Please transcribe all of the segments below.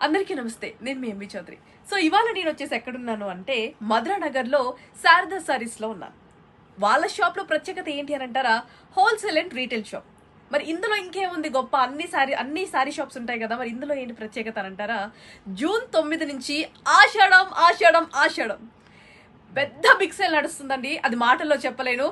అందరికీ నమస్తే నేను మీ ఎంబీ చౌదరి. సో ఇవాళ నేను వచ్చేసి ఎక్కడున్నాను అంటే మధురా నగర్లో శారదా సారీస్లో ఉన్నాను. వాళ్ళ షాప్లో ప్రత్యేకత ఏంటి అని అంటారా? Wholesale and retail shop. మరి ఇందులో ఇంకేముంది గొప్ప? అన్ని సారీ అన్ని సారీ షాప్స్ ఉంటాయి కదా మరి ఇందులో ఏంటి ప్రత్యేకత అని అంటారా? జూన్ తొమ్మిది నుంచి ఆషాఢం ఆషాఢం ఆషాఢం. పెద్ద బిగ్ సేల్ నడుస్తుందండి అది మాటల్లో చెప్పలేను.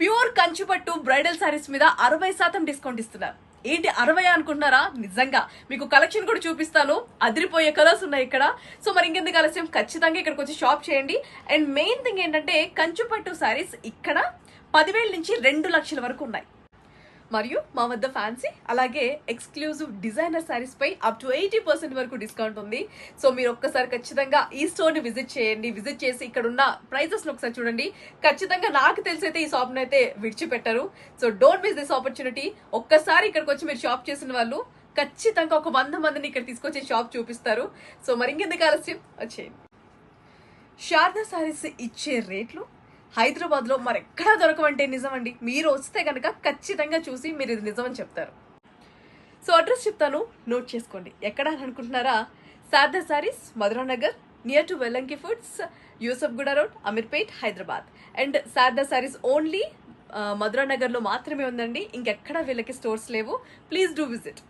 ప్యూర్ కంచుపట్టు బ్రైడల్ సారీస్ మీద అరవై శాతం డిస్కౌంట్ ఇస్తున్నారు. ఏంటి అరవై అనుకుంటున్నారా? నిజంగా. మీకు కలెక్షన్ కూడా చూపిస్తాను. అదిరిపోయే కలర్స్ ఉన్నాయి ఇక్కడ. సో మరి ఇంకెందుకు ఆలస్యం? ఖచ్చితంగా ఇక్కడికి వచ్చి షాప్ చేయండి. అండ్ మెయిన్ థింగ్ ఏంటంటే కంచుపట్టు శారీస్ ఇక్కడ పదివేల నుంచి రెండు లక్షల వరకు ఉన్నాయి. మరియు మా వద్ద ఫ్యాన్సీ అలాగే ఎక్స్క్లూజివ్ డిజైనర్ శారీస్ పై అప్ టు ఎయిటీ పర్సెంట్ వరకు డిస్కౌంట్ ఉంది. సో మీరు ఒక్కసారి ఖచ్చితంగా ఈ స్టోర్ని విజిట్ చేయండి. విజిట్ చేసి ఇక్కడ ఉన్న ప్రైజెస్ ఒకసారి చూడండి. ఖచ్చితంగా నాకు తెలిసైతే ఈ షాప్ అయితే విడిచిపెట్టరు. So don't miss this opportunity ఒక్కసారి ఇక్కడికి వచ్చి మీరు షాప్ చేసిన వాళ్ళు ఖచ్చితంగా ఒక వంద మందిని ఇక్కడ తీసుకొచ్చి షాప్ చూపిస్తారు. సో మరి ఇంకెందుకు ఆలస్యం? వచ్చేయండి శారదా శారీస్ ఇచ్చే రేట్లు హైదరాబాద్లో మరెక్కడా దొరకవంటే నిజమండి. మీరు వస్తే కనుక ఖచ్చితంగా చూసి మీరు ఇది నిజమని చెప్తారు. సో అడ్రస్ చెప్తాను. నోట్ చేసుకోండి. ఎక్కడ అని అనుకుంటున్నారా Sharada Sarees Madhura Nagar near to Vellanki Foods Yousufguda road Ameerpet Hyderabad and Sharada Sarees only uh, Madhura నగర్లో మాత్రమే ఉందండి. ఇంకెక్కడ వీళ్ళకి స్టోర్స్ లేవు. Please do visit